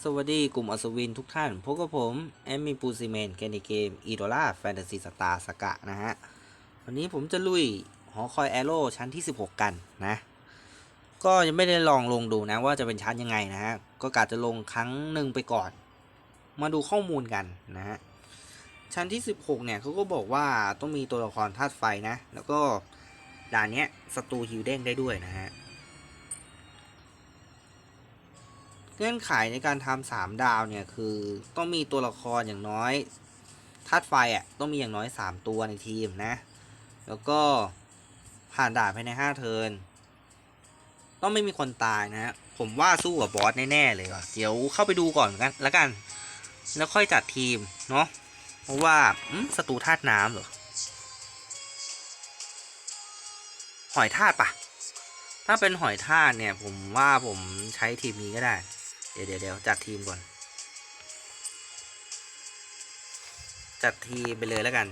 สวัสดีกลุ่มอัศวินทุกท่าน พบกับผม แอมมีปูซีเมนเกมในเกมอีโดล่าแฟนตาซีสตาร์สกะนะฮะ วันนี้ผมจะลุยหอคอยแอโร่ชั้นที่ 16 กันนะ ก็ยังไม่ได้ลองลงดูนะว่าจะเป็นชั้นยังไงนะฮะ ก็กะจะลงครั้งหนึ่งไปก่อน มาดูข้อมูลกันนะฮะ ชั้นที่ 16 เนี่ยเขาก็บอกว่าต้องมีตัวละครธาตุไฟนะ แล้วก็ด่านเนี้ยศัตรูฮิวเด้งได้ด้วยนะฮะ เงื่อนไขในการทำสามดาวเนี่ยคือต้องมีตัวละครอย่างน้อยธาตุไฟอะต้องมีอย่างน้อยสามตัวในทีมนะ แล้วก็ผ่านด่านภายในห้าเทิร์นต้องไม่มีคนตายนะผมว่าสู้กับบอสแน่ๆเลยว่ะเดี๋ยวเข้าไปดูก่อนกันแล้วกัน แล้วค่อยจัดทีมเนาะเพราะว่าอืมศัตรูธาตุน้ำเหรอหอยทากปะถ้าเป็นหอยทากเนี่ย ผมว่าผมใช้ทีมนี้ก็ได้ เดี๋ยวเดี๋ยวจัดทีมก่อน จัดทีมไปเลยแล้วกัน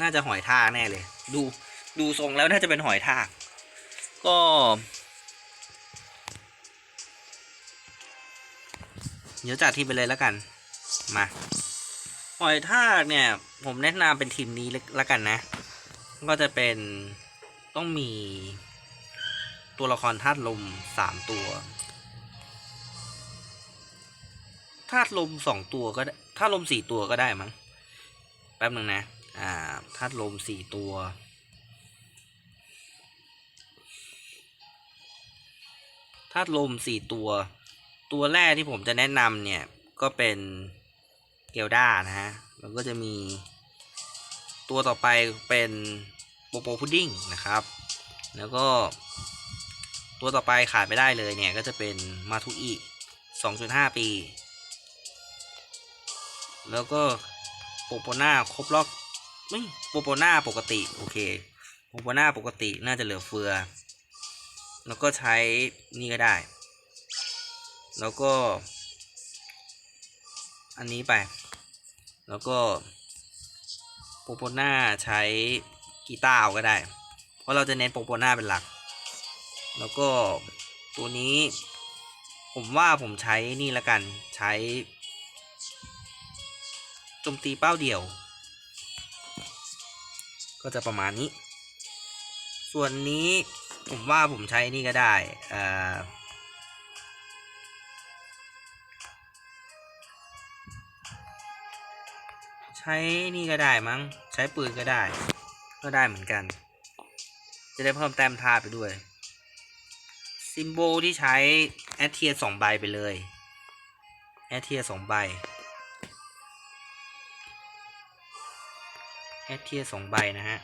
น่าจะหอยทากแน่เลย ดูดูทรงแล้วน่าจะเป็นหอยทาก ก็ เดี๋ยวจัดทีมไปเลยแล้วกัน มาหอยทากเนี่ย ผมแนะนำเป็นทีมนี้แล้วกันนะ ก็จะเป็นต้องมีตัวละครธาตุลมสามตัวาตุลมสองตัวก็ได้ธาตุลมสี่ตัวก็ได้มั้ง แป๊บนึงนะ อ่าธาตุลมสี่ตัวธาตุลมสี่ตัว ตัวแรกที่ผมจะแนะนำเนี่ย ก็เป็นเกลด้านะฮะ แล้วก็จะมี ตัวต่อไปเป็นโปโปพุดดิ้งนะครับ แล้วก็ตัวต่อไปขาดไม่ได้เลยเนี่ย ก็จะเป็นมาทุอิ2.5 ปี แล้วก็โปโปนาครบรอบไม่โปโปนาปกติโอเคโปโปนาปกติน่าจะเหลือเฟือ แล้วก็ใช้นี่ก็ได้ แล้วก็ อันนี้ไป แล้วก็โปโปนาใช้กีตาร์เอาก็ได้ เพราะเราจะเน้นโปโปนาเป็นหลัก แล้วก็ตัวนี้ผมว่าผมใช้นี่ละกันใช้ จมตีเป้าเดี่ยว ก็จะประมาณนี้ ส่วนนี้ผมว่าผมใช้นี่ก็ได้อ่าใช้นี่ก็ได้มั้ง ใช้ปืนก็ได้ ก็ได้เหมือนกัน จะได้เพิ่มแต้มท่าไปด้วย ซิมโบลที่ใช้แอดเทียสองใบไปเลยแอดเทียสองใบ แอดเทียสองใบนะฮะ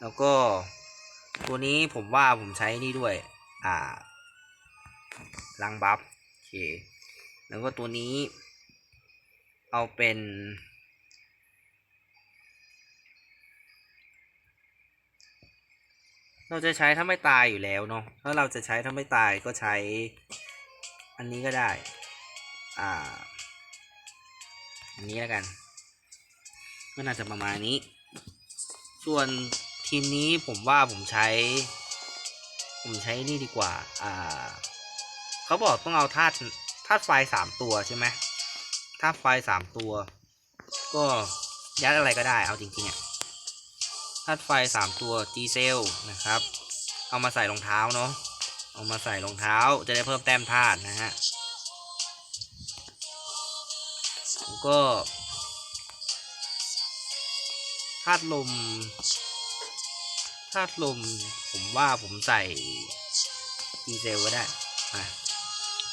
แล้วก็ตัวนี้ผมว่าผมใช้นี่ด้วย อ่าลังบัฟโอเค แล้วก็ตัวนี้ เอาเป็น เราจะใช้ถ้าไม่ตายอยู่แล้วเนาะ ถ้าเราจะใช้ถ้าไม่ตายก็ใช้ อันนี้ก็ได้ อ่า อันนี้แล้วกัน ก็น่าจะประมาณนี้ ส่วนทีมนี้ผมว่าผมใช้ ผมใช้นี่ดีกว่า อ่า เขาบอกต้องเอาธาตุธาตุไฟสามตัวใช่ไหมธาตุไฟสามตัว ก็ยัดอะไรก็ได้เอาจริงๆอะธาตุไฟสามตัวจีเซลนะครับ เอามาใส่รองเท้าเนาะเอามาใส่รองเท้าจะได้เพิ่มแต้มธาตุนะฮะก็าตุลมธาตุลม ผมว่าผมใส่จีเซลก็ได้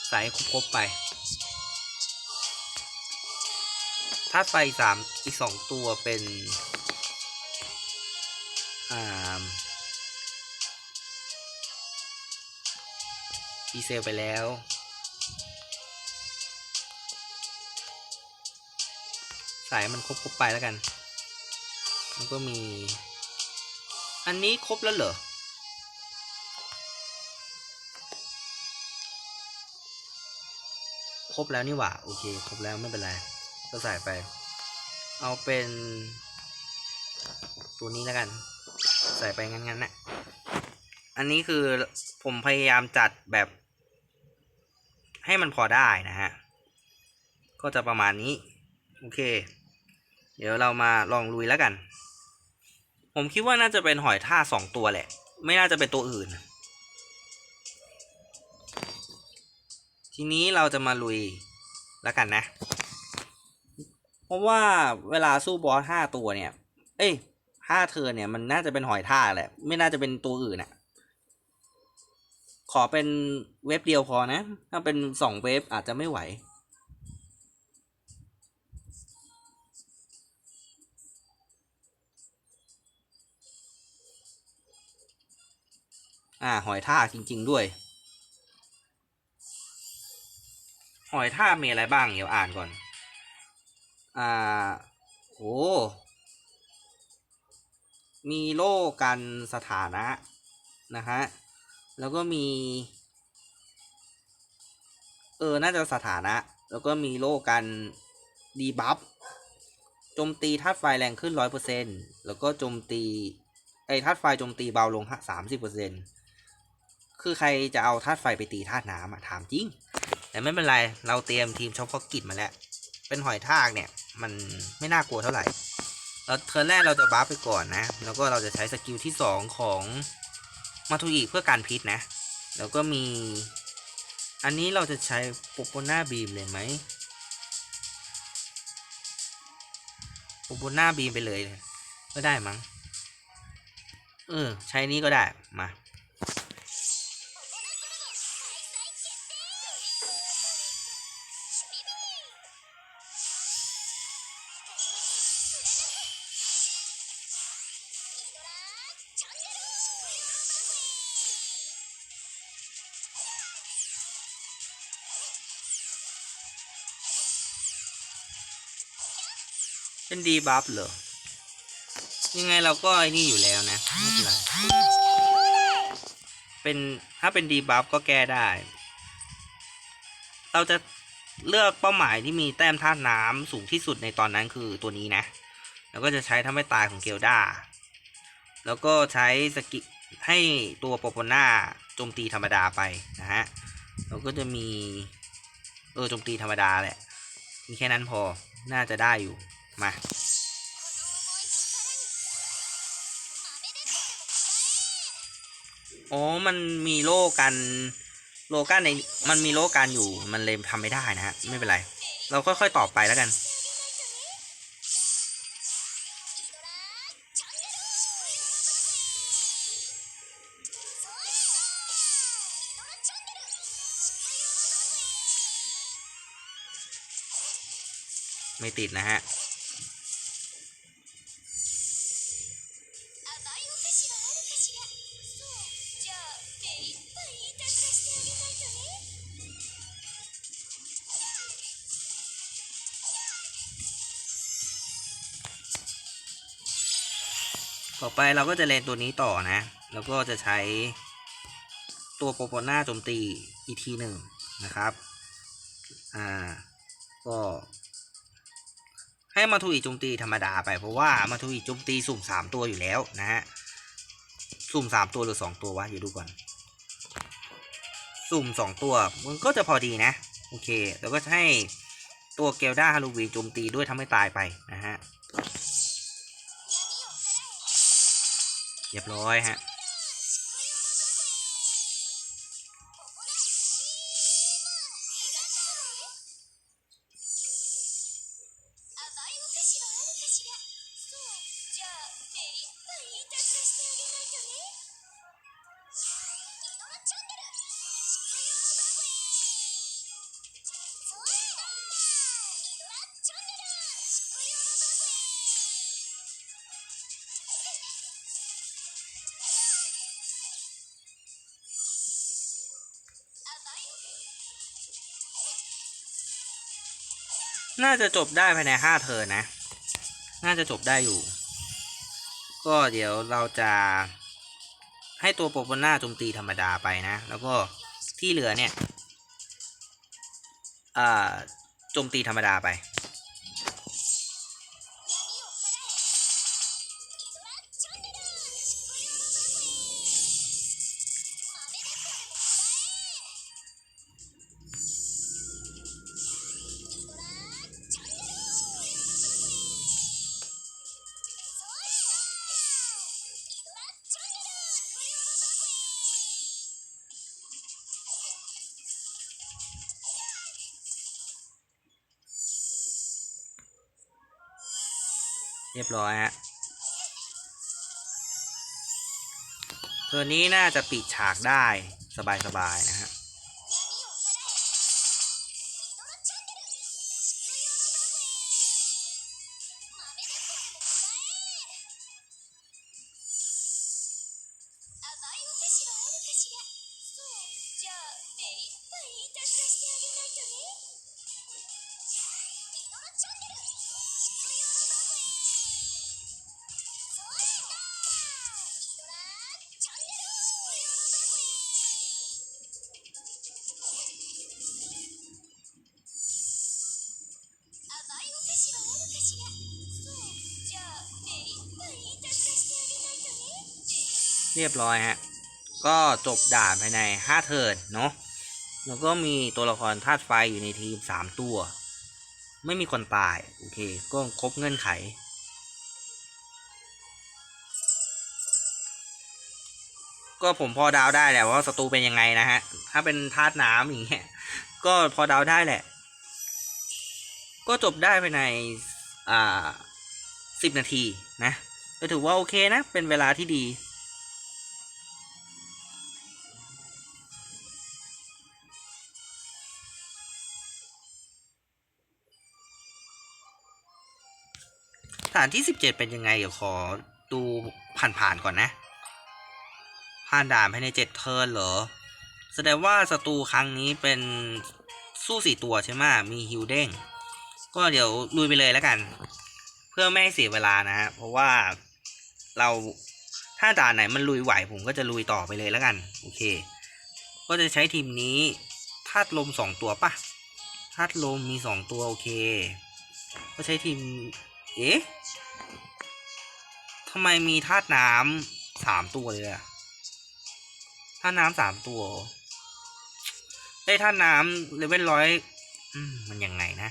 ใส่ให้ครบๆไปธาตุไฟสามอีกสองตัวเป็นอ่าดีเซลไปแล้วสายมันครบครบไปแล้วกัน แล้วก็มี อันนี้ครบแล้วเหรอ ครบแล้วนี่หว่า โอเค ครบแล้วไม่เป็นไร ก็ใส่ไป เอาเป็น ตัวนี้แล้วกัน ใส่ไปงั้นๆน่ะอันนี้คือผมพยายามจัดแบบ ให้มันพอได้นะฮะ ก็จะประมาณนี้ โอเค เดี๋ยวเรามาลองลุยแล้วกัน ผมคิดว่าน่าจะเป็นหอยท่าสองตัวแหละ ไม่น่าจะเป็นตัวอื่น ทีนี้เราจะมาลุยแล้วกันนะ เพราะว่าเวลาสู้บอสห้าตัวเนี่ย เอ้ยห้าเธอเนี่ยมันน่าจะเป็นหอยท่าแหละ ไม่น่าจะเป็นตัวอื่นอะขอเป็นเว็บเดียวพอนะ ถ้าเป็นสองเว็บอาจจะไม่ไหว อ่า หอยทากจริง ๆ ด้วย หอยทากมีอะไรบ้าง เดี๋ยวอ่านก่อน อ่า โอ้มีโล่กันสถานะ นะฮะ แล้วก็มี เออ น่าจะสถานะ แล้วก็มีโล่กันดีบัฟโจมตีธาตุไฟแรงขึ้นร้อยเปอร์เซ็นแล้วก็โจมตีไอ้ธาตุไฟโจมตีเบาลงสามสิบเปอร์เซ็นต์ คือใครจะเอาธาตุไฟไปตีธาตุน้ำอะถามจริง แต่ไม่เป็นไร เราเตรียมทีมเฉพาะกิจมาแล้ว เป็นหอยทากเนี่ย มันไม่น่ากลัวเท่าไหร่แล้วเทิร์นแรกเราจะบัฟไปก่อนนะ แล้วก็เราจะใช้สกิลที่สองของมาทุอีเพื่อการพิษนะ แล้วก็มี อันนี้เราจะใช้โปโปน่าบีมเลยไหมโปโปน่าบีมไปเลย ก็ได้มั้ง เออ ใช้นี้ก็ได้ มา เป็นดีบัฟเหรอ ยังไงเราก็ไอ้นี่อยู่แล้วนะไม่เป็นไรเป็นถ้าเป็นดีบัฟก็แก้ได้ เราจะเลือกเป้าหมายที่มีแต้มธาตุน้ำสูงที่สุดในตอนนั้นคือตัวนี้นะ แล้วก็จะใช้ทำให้ตายของเกลดาแล้วก็ใช้สกิให้ตัวโปโปน่าโจมตีธรรมดาไปนะฮะ แล้วก็จะมี เออโจมตีธรรมดาแหละ มีแค่นั้นพอ น่าจะได้อยู่ มาอ๋อมันมีโลกัน โลกันในมันมีโลกันอยู่ มันเลยทำไม่ได้นะฮะ ไม่เป็นไร เราค่อยๆตอบไปแล้วกัน ไม่ติดนะฮะ ต่อไปเราก็จะเลนตัวนี้ต่อนะ แล้วก็จะใช้ตัวโปโปน่าโจมตีอีกทีหนึ่งนะครับ อ่า ก็ ให้มาทูอีโจมตีธรรมดาไปเพราะว่ามาทูอีโจมตีสุ่มสามตัวอยู่แล้วนะฮะ สุ่มสามตัวหรือสองตัววะเดี๋ยวดูก่อน สุ่มสองตัวมันก็จะพอดีนะ โอเค แล้วก็จะให้ตัวเกลดาฮาลูวีโจมตีด้วยทำให้ตายไปนะฮะ เรียบร้อยฮะ น่าจะจบได้ภายในห้าเทิร์นนะ น่าจะจบได้อยู่ ก็เดี๋ยวเราจะให้ตัวโปโปน่าโจมตีธรรมดาไปนะ แล้วก็ที่เหลือเนี่ย อ่า โจมตีธรรมดาไป รียบร้อยฮะตัวนี้น่าจะปิดฉากได้สบายๆนะฮะ เรียบร้อยฮะ ก็จบด่านภายใน 5 เทิร์นเนาะ แล้วก็มีตัวละครธาตุไฟอยู่ในทีม 3 ตัว ไม่มีคนตาย โอเค ก็ครบเงื่อนไข ก็ผมพอดาวได้แหละว่าศัตรูเป็นยังไงนะฮะ ถ้าเป็นธาตุน้ำอย่างเงี้ย ก็พอดาวได้แหละ ก็จบได้ภายใน อ่าสิบนาทีนะก็ถือว่าโอเคนะ เป็นเวลาที่ดี ฐานที่สิบเจ็ดเป็นยังไง เดี๋ยวขอดูผ่านๆก่อนนะ ผ่านด่านภายในเจ็ดเทิร์นเหรอ แสดงว่าศัตรูครั้งนี้เป็นสู้สี่ตัวใช่ไหมมีฮิวเด้ง ก็เดี๋ยวลุยไปเลยแล้วกัน เพื่อไม่ให้เสียเวลานะฮะ เพราะว่าเราถ้าด่านไหนมันลุยไหวผมก็จะลุยต่อไปเลยแล้วกัน โอเค ก็จะใช้ทีมนี้ธาตุลมสองตัวปะธาตุลมมีสองตัวโอเค ก็ใช้ทีม เอ๊ะทำไมมีธาตุน้ำสามตัวเลยอะธาตุน้ำสามตัวได้ธาตุน้ำเลเวลร้อยมันยังไงนะ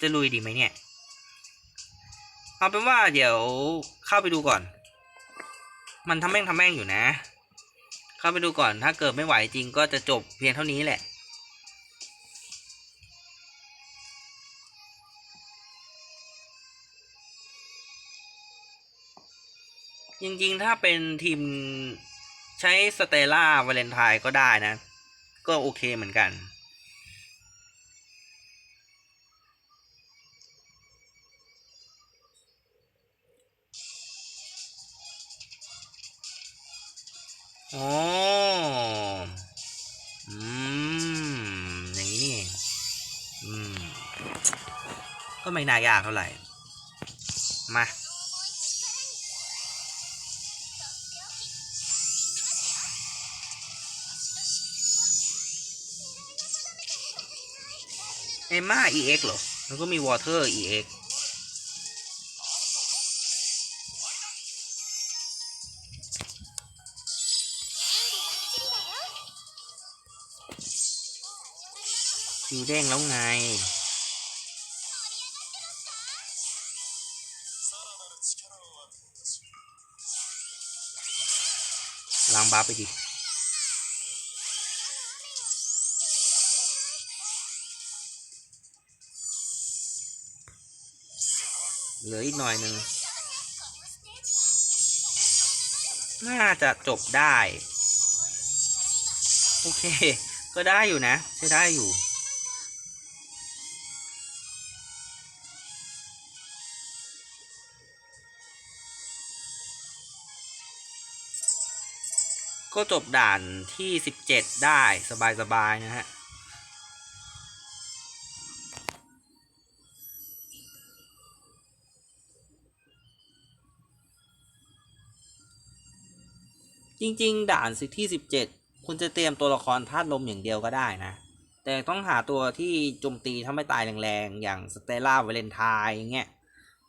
จะลุยดีไหมเนี่ย เอาเป็นว่าเดี๋ยวเข้าไปดูก่อน มันทำแม่งทำแม่งอยู่นะ เข้าไปดูก่อนถ้าเกิดไม่ไหวจริงก็จะจบเพียงเท่านี้แหละ จริงๆ ถ้าเป็นทีมใช้สเตล่าวาเลนไทน์ก็ได้นะ ก็โอเคเหมือนกันอ๋ออืม อย่างนี้นี่อืม ก็ไม่น่ายากเท่าไหร่ มา เอมมา EX เหรอ แล้วก็มี Water EX คิวเด้งแล้วไงล้างบัฟไปดิ เหลืออีกหน่อยหนึ่ง น่าจะจบได้ โอเค ก็ได้อยู่นะ ใช้ได้อยู่ก็จบด่านที่ 17 ได้สบายๆนะฮะ ริง ๆ ด่านสิที่ 17 คุณจะเตรียมตัวละครธาตุลมอย่างเดียวก็ได้นะ แต่ต้องหาตัวที่โจมตีถ้าไม่ตายแรงๆ อย่างสเตล่าเวเลนไทน์อย่างเงี้ย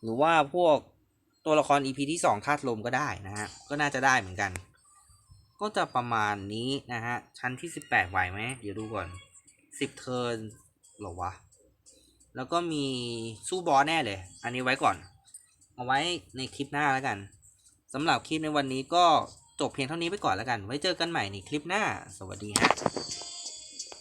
หรือว่าพวกตัวละคร EP ที่ 2 ธาตุลมก็ได้นะฮะ ก็น่าจะได้เหมือนกัน ก็จะประมาณนี้นะฮะ ชั้นที่ 18 ไหวไหม เดี๋ยวดูก่อน 10 เทิร์นหรอวะ แล้วก็มีสู้บอสแน่เลย อันนี้ไว้ก่อน เอาไว้ในคลิปหน้าแล้วกันสำหรับคลิปในวันนี้ก็ จบเพียงเท่านี้ไปก่อนแล้วกัน ไว้เจอกันใหม่ในคลิปหน้า สวัสดีฮะ